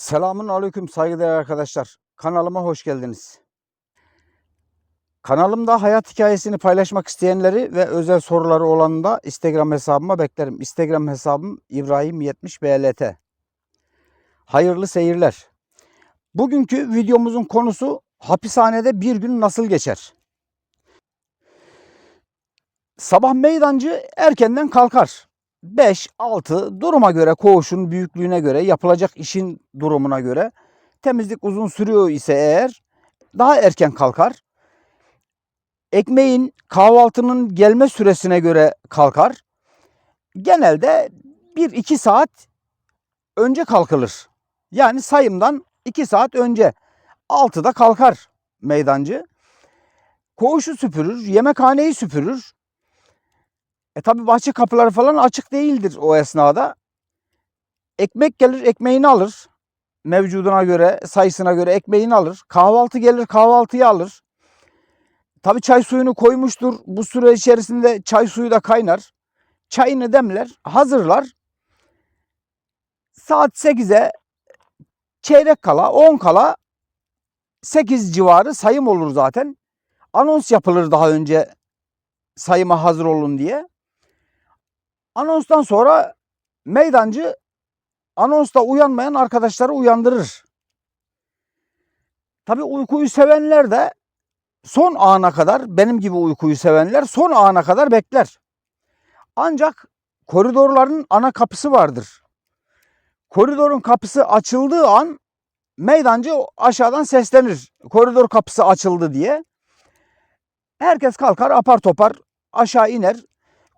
Selamun aleyküm saygıdeğer arkadaşlar. Kanalıma hoş geldiniz. Kanalımda hayat hikayesini paylaşmak isteyenleri ve özel soruları olanı da Instagram hesabıma beklerim. Instagram hesabım İbrahim70BLT. Hayırlı seyirler. Bugünkü videomuzun konusu hapishanede bir gün nasıl geçer? Sabah meydancı erkenden kalkar. 5-6 duruma göre koğuşun büyüklüğüne göre yapılacak işin durumuna göre temizlik uzun sürüyor ise eğer daha erken kalkar. Ekmeğin kahvaltının gelme süresine göre kalkar. Genelde 1-2 saat önce kalkılır. Yani sayımdan 2 saat önce 6'da kalkar meydancı. Koğuşu süpürür, yemekhaneyi süpürür. E tabi bahçe kapıları falan açık değildir o esnada. Ekmek gelir ekmeğini alır. Mevcuduna göre, sayısına göre ekmeğini alır. Kahvaltı gelir kahvaltıyı alır. Tabi çay suyunu koymuştur. Bu süre içerisinde çay suyu da kaynar. Çayını demler, hazırlar. Saat 8'e çeyrek kala, 10 kala 8 civarı sayım olur zaten. Anons yapılır daha önce sayıma hazır olun diye. Anonstan sonra meydancı anonsta uyanmayan arkadaşları uyandırır. Tabi uykuyu sevenler de son ana kadar benim gibi uykuyu sevenler son ana kadar bekler. Ancak koridorların ana kapısı vardır. Koridorun kapısı açıldığı an meydancı aşağıdan seslenir. Koridor kapısı açıldı diye. Herkes kalkar apar topar aşağı iner.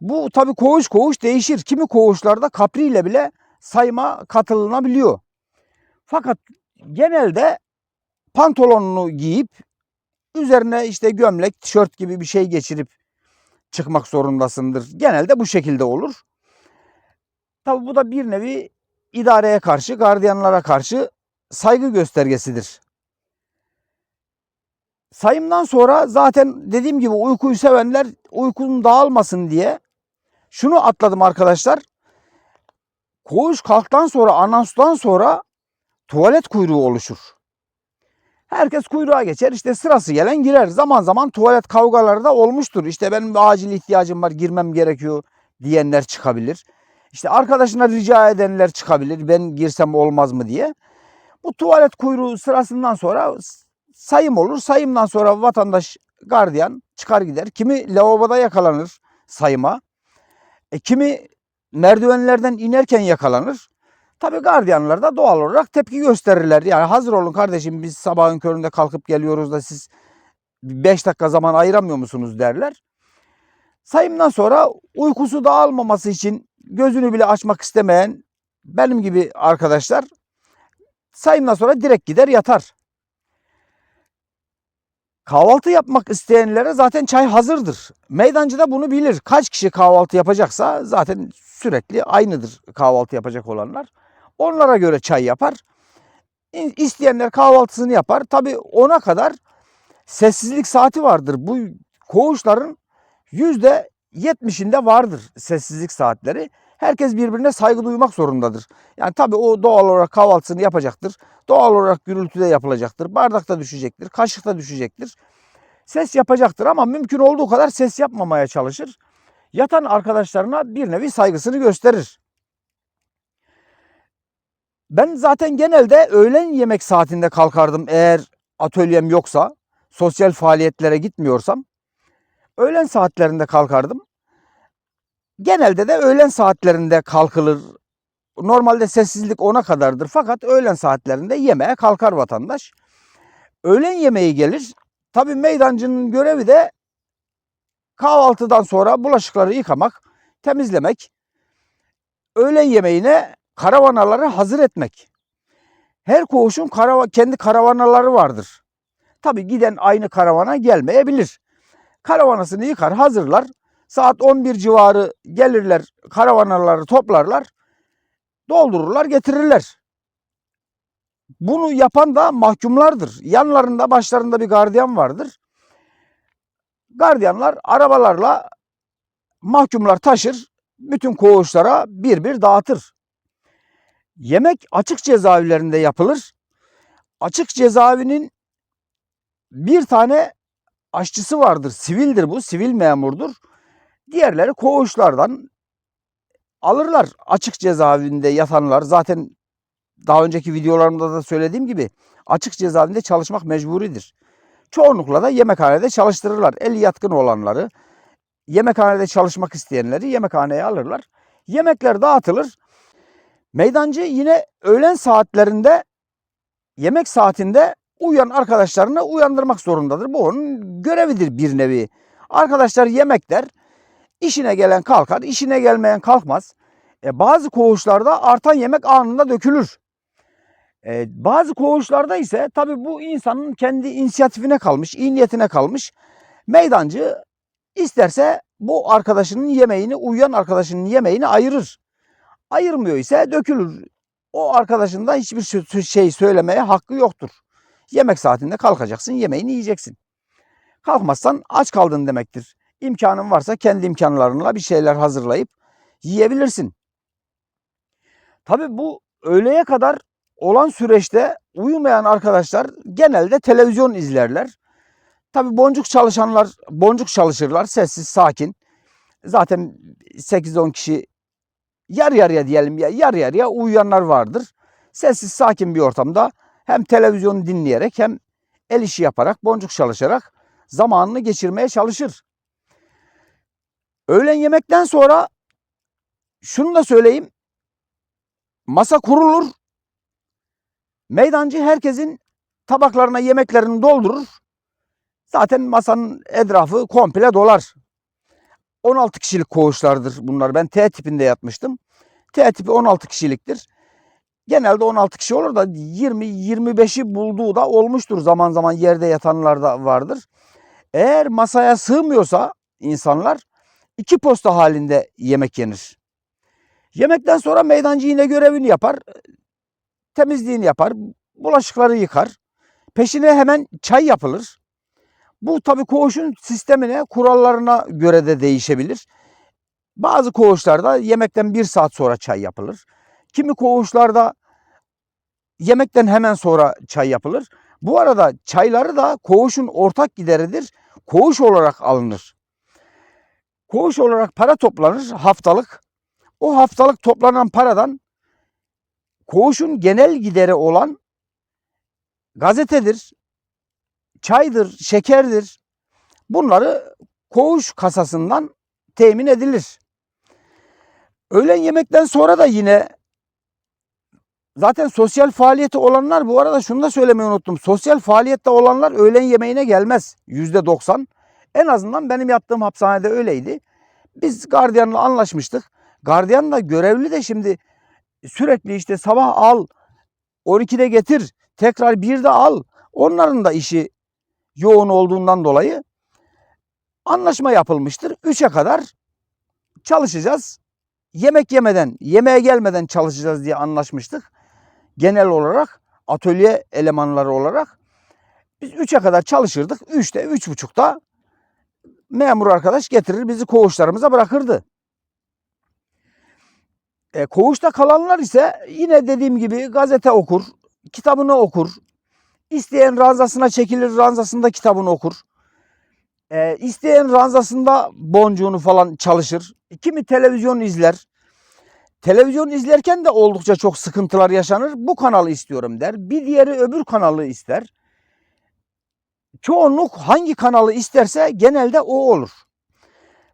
Bu tabii koğuş koğuş değişir. Kimi koğuşlarda kapriyle bile sayıma katılınabiliyor. Fakat genelde pantolonunu giyip üzerine işte gömlek, tişört gibi bir şey geçirip çıkmak zorundasındır. Genelde bu şekilde olur. Tabii bu da bir nevi idareye karşı, gardiyanlara karşı saygı göstergesidir. Sayımdan sonra zaten dediğim gibi uykuyu sevenler uykunun dağılmasın diye şunu atladım arkadaşlar. Koğuş kalktan sonra, anonstan sonra tuvalet kuyruğu oluşur. Herkes kuyruğa geçer. işte sırası gelen girer. Zaman zaman tuvalet kavgaları da olmuştur. İşte benim acil ihtiyacım var, girmem gerekiyor diyenler çıkabilir. İşte arkadaşına rica edenler çıkabilir. Ben girsem olmaz mı diye. Bu tuvalet kuyruğu sırasından sonra sayım olur. Sayımdan sonra vatandaş gardiyan çıkar gider. Kimi lavaboda yakalanır sayıma. E, kimi merdivenlerden inerken yakalanır. Tabi gardiyanlar da doğal olarak tepki gösterirler. Yani hazır olun kardeşim biz sabahın köründe kalkıp geliyoruz da siz 5 dakika zaman ayıramıyor musunuz derler. Sayımdan sonra uykusu dağılmaması için gözünü bile açmak istemeyen benim gibi arkadaşlar sayımdan sonra direkt gider yatar. Kahvaltı yapmak isteyenlere zaten çay hazırdır. Meydancı da bunu bilir. Kaç kişi kahvaltı yapacaksa zaten sürekli aynıdır kahvaltı yapacak olanlar. Onlara göre çay yapar. İsteyenler kahvaltısını yapar. Tabii ona kadar sessizlik saati vardır. Bu koğuşların yüzde yetmişinde vardır sessizlik saatleri. Herkes birbirine saygı duymak zorundadır. Yani tabii o doğal olarak kahvaltısını yapacaktır. Doğal olarak gürültüde yapılacaktır. Bardakta düşecektir. Kaşıkta düşecektir. Ses yapacaktır ama mümkün olduğu kadar ses yapmamaya çalışır. Yatan arkadaşlarına bir nevi saygısını gösterir. Ben zaten genelde öğlen yemek saatinde kalkardım eğer atölyem yoksa, sosyal faaliyetlere gitmiyorsam. Öğlen saatlerinde kalkardım. Genelde de öğlen saatlerinde kalkılır. Normalde sessizlik ona kadardır fakat öğlen saatlerinde yemeğe kalkar vatandaş. Öğlen yemeği gelir. Tabii meydancının görevi de kahvaltıdan sonra bulaşıkları yıkamak, temizlemek. Öğlen yemeğine karavanaları hazır etmek. Her koğuşun karava, kendi karavanaları vardır. Tabii giden aynı karavana gelmeyebilir. Karavanasını yıkar, hazırlar. Saat 11 civarı gelirler, karavanaları toplarlar, doldururlar, getirirler. Bunu yapan da mahkumlardır. Yanlarında, başlarında bir gardiyan vardır. Gardiyanlar arabalarla mahkumlar taşır, bütün koğuşlara bir bir dağıtır. Yemek açık cezaevlerinde yapılır. Açık cezaevinin bir tane aşçısı vardır. Sivildir bu. Sivil memurdur. Diğerleri koğuşlardan alırlar. Açık cezaevinde yatanlar zaten daha önceki videolarımda da söylediğim gibi açık cezaevinde çalışmak mecburidir. Çoğunlukla da yemekhanede çalıştırırlar. El yatkın olanları, yemekhanede çalışmak isteyenleri yemekhaneye alırlar. Yemekler dağıtılır. Meydancı yine öğlen saatlerinde yemek saatinde uyuyan arkadaşlarını uyandırmak zorundadır. Bu onun görevidir bir nevi. Arkadaşlar yemek der. İşine gelen kalkar, işine gelmeyen kalkmaz. E, bazı koğuşlarda artan yemek anında dökülür. E, bazı koğuşlarda ise tabii bu insanın kendi inisiyatifine kalmış, iyi niyetine kalmış. Meydancı isterse bu arkadaşının yemeğini, uyuyan arkadaşının yemeğini ayırır. Ayırmıyor ise dökülür. O arkadaşın da hiçbir şey söylemeye hakkı yoktur. Yemek saatinde kalkacaksın, yemeğini yiyeceksin. Kalkmazsan aç kaldın demektir. İmkanın varsa kendi imkanlarınla bir şeyler hazırlayıp yiyebilirsin. Tabii bu öğleye kadar olan süreçte uyumayan arkadaşlar genelde televizyon izlerler. Tabii boncuk çalışanlar boncuk çalışırlar sessiz sakin. Zaten 8-10 kişi yarı yarıya diyelim ya yarı yarıya uyuyanlar vardır. Sessiz sakin bir ortamda hem televizyonu dinleyerek hem el işi yaparak boncuk çalışarak zamanını geçirmeye çalışır. Öğlen yemekten sonra şunu da söyleyeyim. Masa kurulur. Meydancı herkesin tabaklarına yemeklerini doldurur. Zaten masanın etrafı komple dolar. 16 kişilik koğuşlardır bunlar. Ben T tipinde yatmıştım. T tipi 16 kişiliktir. Genelde 16 kişi olur da 20-25'i bulduğu da olmuştur. Zaman zaman yerde yatanlar da vardır. Eğer masaya sığmıyorsa insanlar iki posta halinde yemek yenir. Yemekten sonra meydancı yine görevini yapar. Temizliğini yapar. Bulaşıkları yıkar. Peşine hemen çay yapılır. Bu tabii koğuşun sistemine, kurallarına göre de değişebilir. Bazı koğuşlarda yemekten bir saat sonra çay yapılır. Kimi koğuşlarda yemekten hemen sonra çay yapılır. Bu arada çayları da koğuşun ortak gideridir. Koğuş olarak alınır. Koğuş olarak para toplanır haftalık. O haftalık toplanan paradan koğuşun genel gideri olan gazetedir, çaydır, şekerdir. Bunları koğuş kasasından temin edilir. Öğlen yemekten sonra da yine zaten sosyal faaliyeti olanlar bu arada şunu da söylemeyi unuttum. Sosyal faaliyette olanlar öğlen yemeğine gelmez. Yüzde doksan. En azından benim yattığım hapishanede öyleydi. Biz gardiyanla anlaşmıştık. Gardiyan da görevli de şimdi sürekli işte sabah al, 12'de getir, tekrar 1'de al. Onların da işi yoğun olduğundan dolayı anlaşma yapılmıştır. 3'e kadar çalışacağız. Yemek yemeden, yemeğe gelmeden çalışacağız diye anlaşmıştık. Genel olarak atölye elemanları olarak biz 3'e kadar çalışırdık. 3'te, 3.30'da memur arkadaş getirir bizi koğuşlarımıza bırakırdı. E, koğuşta kalanlar ise yine dediğim gibi gazete okur, kitabını okur. İsteyen ranzasına çekilir, ranzasında kitabını okur. E, isteyen ranzasında boncuğunu falan çalışır. Kimi televizyon izler. Televizyon izlerken de oldukça çok sıkıntılar yaşanır. Bu kanalı istiyorum der. Bir diğeri öbür kanalı ister. Çoğunluk hangi kanalı isterse genelde o olur.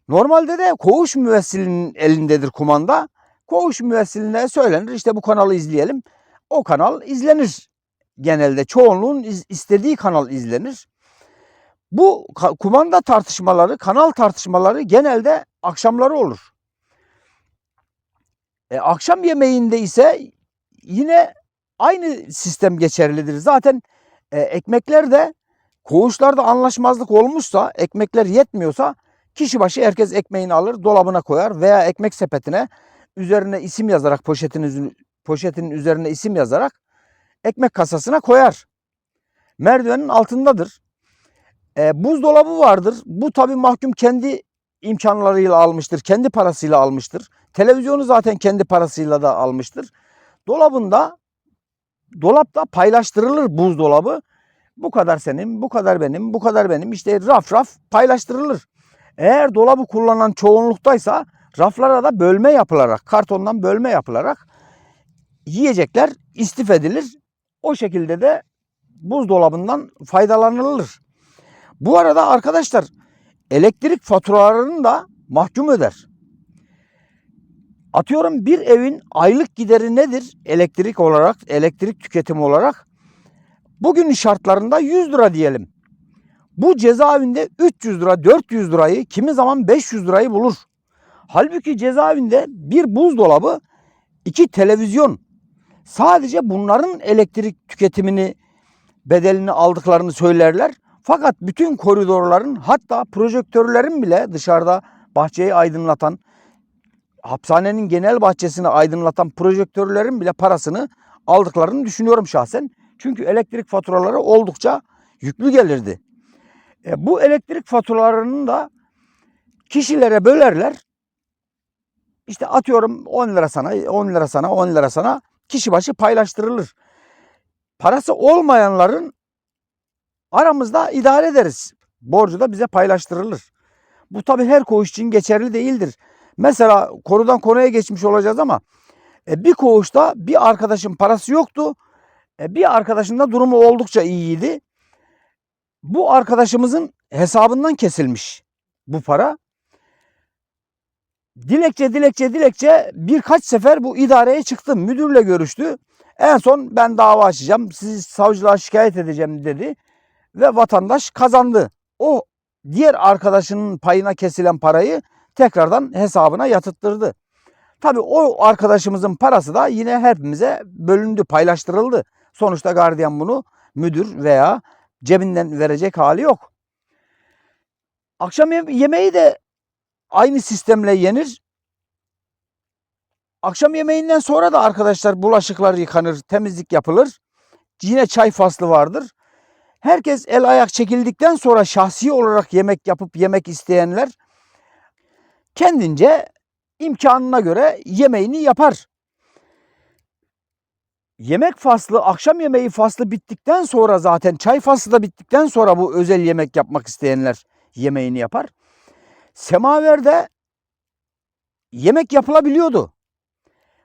Normalde de koğuş müvessilinin elindedir kumanda. Koğuş müvessiline söylenir işte bu kanalı izleyelim. O kanal izlenir. Genelde çoğunluğun istediği kanal izlenir. Bu kumanda tartışmaları, kanal tartışmaları genelde akşamları olur. E, akşam yemeğinde ise yine aynı sistem geçerlidir. Zaten e, ekmekler de koğuşlarda anlaşmazlık olmuşsa, ekmekler yetmiyorsa kişi başı herkes ekmeğini alır, dolabına koyar veya ekmek sepetine üzerine isim yazarak poşetin üzü- poşetin üzerine isim yazarak ekmek kasasına koyar. Merdivenin altındadır. E, buzdolabı vardır. Bu tabi mahkum kendi imkanlarıyla almıştır. Kendi parasıyla almıştır. Televizyonu zaten kendi parasıyla da almıştır. dolabında dolapta paylaştırılır buzdolabı. Bu kadar senin, bu kadar benim, bu kadar benim. İşte raf raf paylaştırılır. Eğer dolabı kullanan çoğunluktaysa raflara da bölme yapılarak, kartondan bölme yapılarak yiyecekler istif edilir. O şekilde de buzdolabından faydalanılır. Bu arada arkadaşlar elektrik faturalarını da mahkum öder. Atıyorum bir evin aylık gideri nedir elektrik olarak, elektrik tüketimi olarak? Bugünün şartlarında 100 lira diyelim. Bu cezaevinde 300 lira, 400 lirayı, kimi zaman 500 lirayı bulur. Halbuki cezaevinde bir buzdolabı, iki televizyon, sadece bunların elektrik tüketimini, bedelini aldıklarını söylerler. Fakat bütün koridorların hatta projektörlerin bile dışarıda bahçeyi aydınlatan, hapishanenin genel bahçesini aydınlatan projektörlerin bile parasını aldıklarını düşünüyorum şahsen. Çünkü elektrik faturaları oldukça yüklü gelirdi. E, bu elektrik faturalarını da kişilere bölerler. İşte atıyorum 10 lira sana, 10 lira sana, 10 lira sana kişi başı paylaştırılır. Parası olmayanların aramızda idare ederiz. Borcu da bize paylaştırılır. Bu tabi her koğuş için geçerli değildir. Mesela konudan konuya geçmiş olacağız ama e, bir koğuşta bir arkadaşın parası yoktu. E, bir arkadaşın da durumu oldukça iyiydi. Bu arkadaşımızın hesabından kesilmiş bu para. Dilekçe dilekçe dilekçe birkaç sefer bu idareye çıktı. Müdürle görüştü. En son ben dava açacağım. Sizi savcılığa şikayet edeceğim dedi. Ve vatandaş kazandı. O diğer arkadaşının payına kesilen parayı tekrardan hesabına yatırttırdı. Tabii o arkadaşımızın parası da yine hepimize bölündü, paylaştırıldı. Sonuçta gardiyan bunu müdür veya cebinden verecek hali yok. Akşam yemeği de aynı sistemle yenir. Akşam yemeğinden sonra da arkadaşlar bulaşıklar yıkanır, temizlik yapılır. Yine çay faslı vardır. Herkes el ayak çekildikten sonra şahsi olarak yemek yapıp yemek isteyenler kendince imkanına göre yemeğini yapar. Yemek faslı, akşam yemeği faslı bittikten sonra zaten çay faslı da bittikten sonra bu özel yemek yapmak isteyenler yemeğini yapar. Semaverde yemek yapılabiliyordu.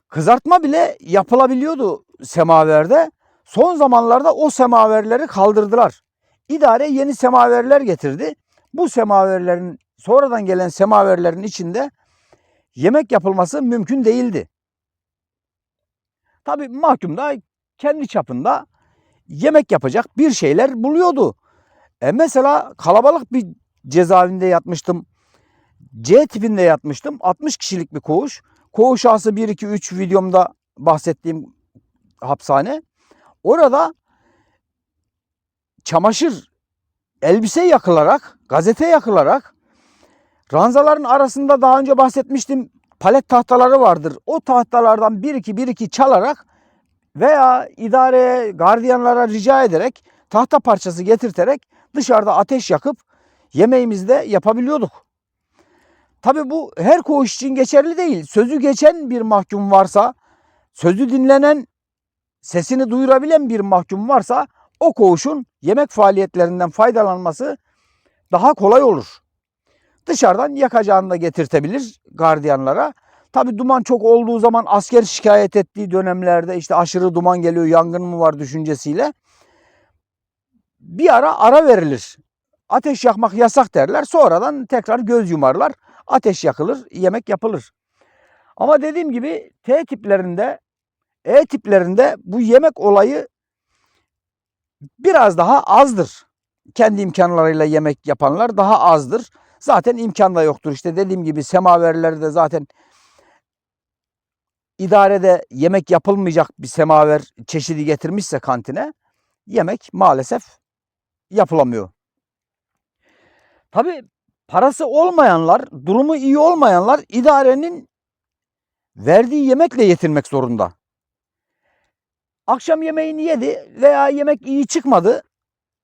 Kızartma bile yapılabiliyordu semaverde. Son zamanlarda o semaverleri kaldırdılar. İdare yeni semaverler getirdi. Bu semaverlerin sonradan gelen semaverlerin içinde yemek yapılması mümkün değildi. Tabi mahkum da kendi çapında yemek yapacak bir şeyler buluyordu. E mesela kalabalık bir cezaevinde yatmıştım. C tipinde yatmıştım. 60 kişilik bir koğuş. Koğuş ağası 1 2 3 videomda bahsettiğim hapishane. Orada çamaşır, elbise yakılarak, gazete yakılarak ranzaların arasında daha önce bahsetmiştim palet tahtaları vardır. O tahtalardan bir iki bir iki çalarak veya idareye, gardiyanlara rica ederek tahta parçası getirterek dışarıda ateş yakıp yemeğimizi de yapabiliyorduk. Tabi bu her koğuş için geçerli değil. Sözü geçen bir mahkum varsa, sözü dinlenen, sesini duyurabilen bir mahkum varsa o koğuşun yemek faaliyetlerinden faydalanması daha kolay olur. Dışarıdan yakacağını da getirtebilir gardiyanlara. Tabi duman çok olduğu zaman asker şikayet ettiği dönemlerde işte aşırı duman geliyor yangın mı var düşüncesiyle bir ara ara verilir. Ateş yakmak yasak derler. Sonradan tekrar göz yumarlar. Ateş yakılır, yemek yapılır. Ama dediğim gibi T tiplerinde, E tiplerinde bu yemek olayı biraz daha azdır. Kendi imkanlarıyla yemek yapanlar daha azdır. Zaten imkan da yoktur. İşte dediğim gibi semaverlerde zaten idarede yemek yapılmayacak bir semaver çeşidi getirmişse kantine yemek maalesef yapılamıyor. Tabi parası olmayanlar, durumu iyi olmayanlar idarenin verdiği yemekle yetinmek zorunda. Akşam yemeğini yedi veya yemek iyi çıkmadı,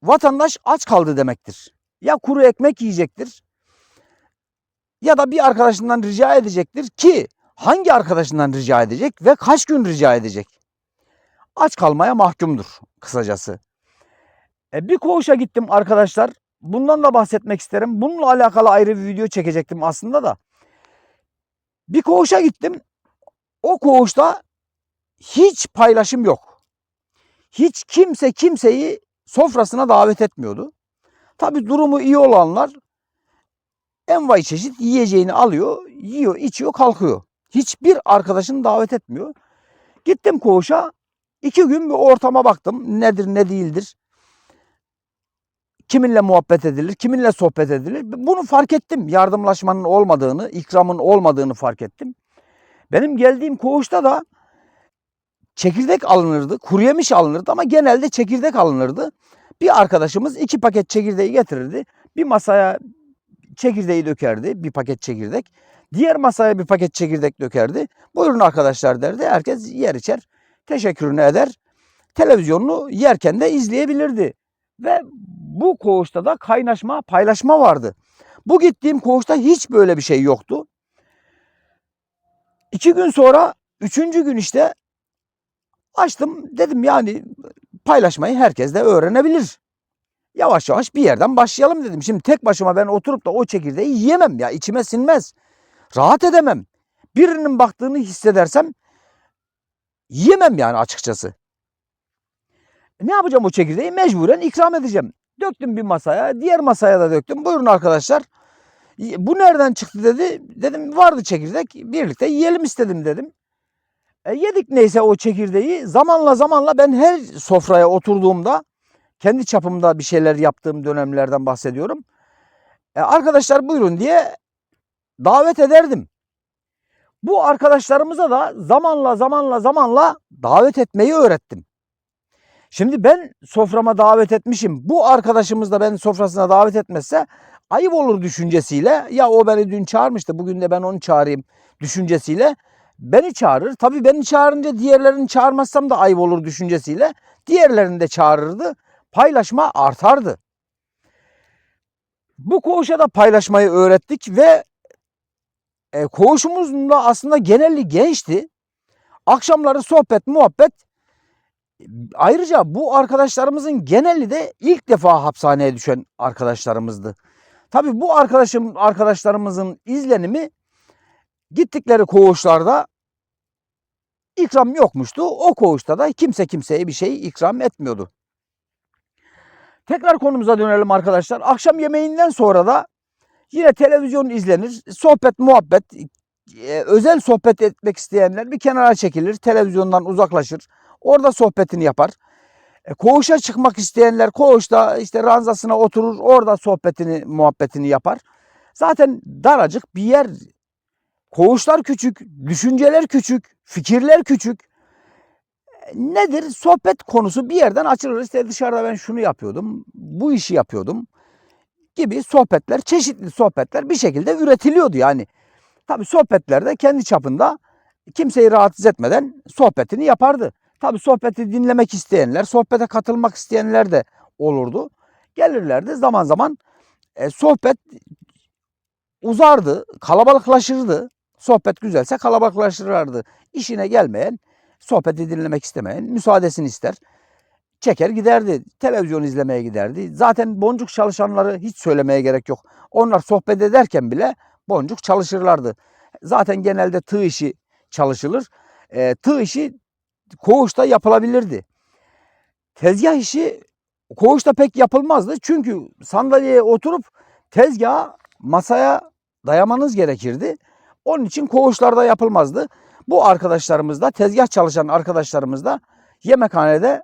vatandaş aç kaldı demektir. Ya kuru ekmek yiyecektir ya da bir arkadaşından rica edecektir ki hangi arkadaşından rica edecek ve kaç gün rica edecek? aç kalmaya mahkumdur kısacası. E, bir koğuşa gittim arkadaşlar. Bundan da bahsetmek isterim. Bununla alakalı ayrı bir video çekecektim aslında da. Bir koğuşa gittim. O koğuşta hiç paylaşım yok. Hiç kimse kimseyi sofrasına davet etmiyordu. Tabi durumu iyi olanlar envai çeşit yiyeceğini alıyor, yiyor, içiyor, kalkıyor. Hiçbir arkadaşını davet etmiyor. Gittim koğuşa. iki gün bir ortama baktım. Nedir ne değildir. Kiminle muhabbet edilir, kiminle sohbet edilir. Bunu fark ettim. Yardımlaşmanın olmadığını, ikramın olmadığını fark ettim. Benim geldiğim koğuşta da çekirdek alınırdı, kuru yemiş alınırdı ama genelde çekirdek alınırdı. Bir arkadaşımız iki paket çekirdeği getirirdi. Bir masaya çekirdeği dökerdi, bir paket çekirdek. Diğer masaya bir paket çekirdek dökerdi. Buyurun arkadaşlar derdi. Herkes yer içer, teşekkürünü eder. Televizyonunu yerken de izleyebilirdi. Ve bu koğuşta da kaynaşma, paylaşma vardı. Bu gittiğim koğuşta hiç böyle bir şey yoktu. İki gün sonra, üçüncü gün işte açtım. Dedim yani paylaşmayı herkes de öğrenebilir. Yavaş yavaş bir yerden başlayalım dedim. Şimdi tek başıma ben oturup da o çekirdeği yiyemem ya. içime sinmez. Rahat edemem. Birinin baktığını hissedersem yiyemem yani açıkçası. Ne yapacağım o çekirdeği? Mecburen ikram edeceğim. Döktüm bir masaya, diğer masaya da döktüm. Buyurun arkadaşlar. Bu nereden çıktı dedi. Dedim vardı çekirdek. Birlikte yiyelim istedim dedim. E, yedik neyse o çekirdeği. Zamanla zamanla ben her sofraya oturduğumda kendi çapımda bir şeyler yaptığım dönemlerden bahsediyorum. E, arkadaşlar buyurun diye davet ederdim. Bu arkadaşlarımıza da zamanla zamanla zamanla davet etmeyi öğrettim. Şimdi ben soframa davet etmişim. Bu arkadaşımız da beni sofrasına davet etmezse ayıp olur düşüncesiyle ya o beni dün çağırmıştı bugün de ben onu çağırayım düşüncesiyle beni çağırır. Tabii beni çağırınca diğerlerini çağırmazsam da ayıp olur düşüncesiyle diğerlerini de çağırırdı. Paylaşma artardı. Bu koğuşa da paylaşmayı öğrettik ve e, koğuşumuzun da aslında geneli gençti. Akşamları sohbet, muhabbet. Ayrıca bu arkadaşlarımızın geneli de ilk defa hapishaneye düşen arkadaşlarımızdı. Tabii bu arkadaşım arkadaşlarımızın izlenimi gittikleri koğuşlarda ikram yokmuştu. O koğuşta da kimse kimseye bir şey ikram etmiyordu. Tekrar konumuza dönelim arkadaşlar. Akşam yemeğinden sonra da yine televizyon izlenir. Sohbet, muhabbet, e, özel sohbet etmek isteyenler bir kenara çekilir. Televizyondan uzaklaşır. Orada sohbetini yapar. E, koğuşa çıkmak isteyenler koğuşta işte ranzasına oturur. Orada sohbetini, muhabbetini yapar. Zaten daracık bir yer. Koğuşlar küçük, düşünceler küçük, fikirler küçük nedir? Sohbet konusu bir yerden açılır. İşte dışarıda ben şunu yapıyordum, bu işi yapıyordum gibi sohbetler, çeşitli sohbetler bir şekilde üretiliyordu yani. Tabi sohbetlerde kendi çapında kimseyi rahatsız etmeden sohbetini yapardı. Tabi sohbeti dinlemek isteyenler, sohbete katılmak isteyenler de olurdu. Gelirlerdi zaman zaman e, sohbet uzardı, kalabalıklaşırdı. Sohbet güzelse kalabalıklaşırlardı. İşine gelmeyen sohbeti dinlemek istemeyen müsaadesini ister. Çeker giderdi. Televizyon izlemeye giderdi. Zaten boncuk çalışanları hiç söylemeye gerek yok. Onlar sohbet ederken bile boncuk çalışırlardı. Zaten genelde tığ işi çalışılır. E, tığ işi koğuşta yapılabilirdi. Tezgah işi koğuşta pek yapılmazdı. Çünkü sandalyeye oturup tezgaha masaya dayamanız gerekirdi. Onun için koğuşlarda yapılmazdı. Bu arkadaşlarımız da tezgah çalışan arkadaşlarımız da yemekhanede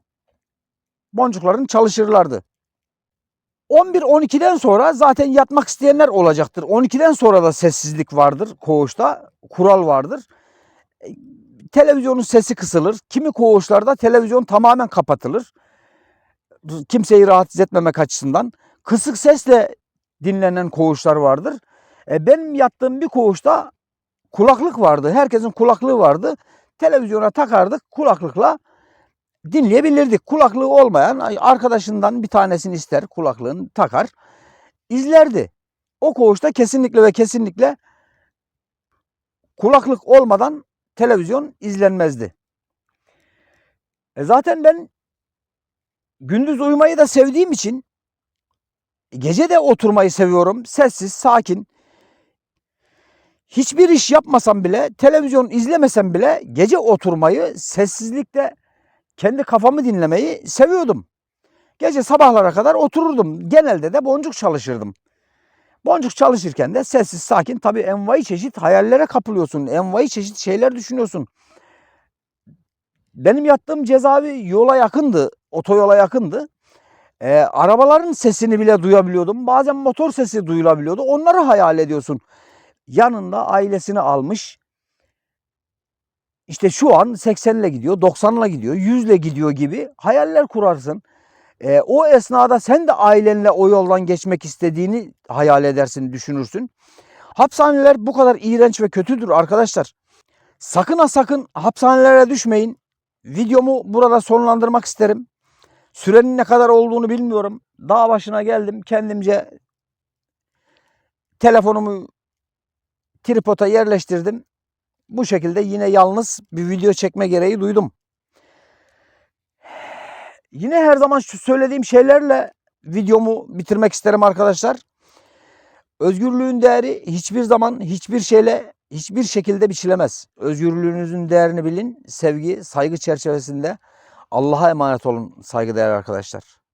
boncukların çalışırlardı. 11-12'den sonra zaten yatmak isteyenler olacaktır. 12'den sonra da sessizlik vardır koğuşta. Kural vardır. E, televizyonun sesi kısılır. Kimi koğuşlarda televizyon tamamen kapatılır. Kimseyi rahatsız etmemek açısından. Kısık sesle dinlenen koğuşlar vardır. E, benim yattığım bir koğuşta kulaklık vardı. Herkesin kulaklığı vardı. Televizyona takardık kulaklıkla dinleyebilirdik. Kulaklığı olmayan arkadaşından bir tanesini ister kulaklığını takar izlerdi. O koğuşta kesinlikle ve kesinlikle kulaklık olmadan televizyon izlenmezdi. E zaten ben gündüz uyumayı da sevdiğim için gece de oturmayı seviyorum. Sessiz, sakin. Hiçbir iş yapmasam bile, televizyon izlemesem bile gece oturmayı, sessizlikte kendi kafamı dinlemeyi seviyordum. Gece sabahlara kadar otururdum. Genelde de boncuk çalışırdım. Boncuk çalışırken de sessiz sakin tabii envai çeşit hayallere kapılıyorsun. Envai çeşit şeyler düşünüyorsun. Benim yattığım cezaevi yola yakındı. Otoyola yakındı. Ee, arabaların sesini bile duyabiliyordum. Bazen motor sesi duyulabiliyordu. Onları hayal ediyorsun. Yanında ailesini almış. İşte şu an 80 ile gidiyor, 90 ile gidiyor, 100 ile gidiyor gibi hayaller kurarsın. Ee, o esnada sen de ailenle o yoldan geçmek istediğini hayal edersin, düşünürsün. Hapishaneler bu kadar iğrenç ve kötüdür arkadaşlar. Sakın ha sakın hapishanelere düşmeyin. Videomu burada sonlandırmak isterim. Sürenin ne kadar olduğunu bilmiyorum. Dağ başına geldim. Kendimce telefonumu tripoda yerleştirdim. Bu şekilde yine yalnız bir video çekme gereği duydum. Yine her zaman şu söylediğim şeylerle videomu bitirmek isterim arkadaşlar. Özgürlüğün değeri hiçbir zaman hiçbir şeyle hiçbir şekilde biçilemez. Özgürlüğünüzün değerini bilin. Sevgi, saygı çerçevesinde Allah'a emanet olun saygıdeğer arkadaşlar.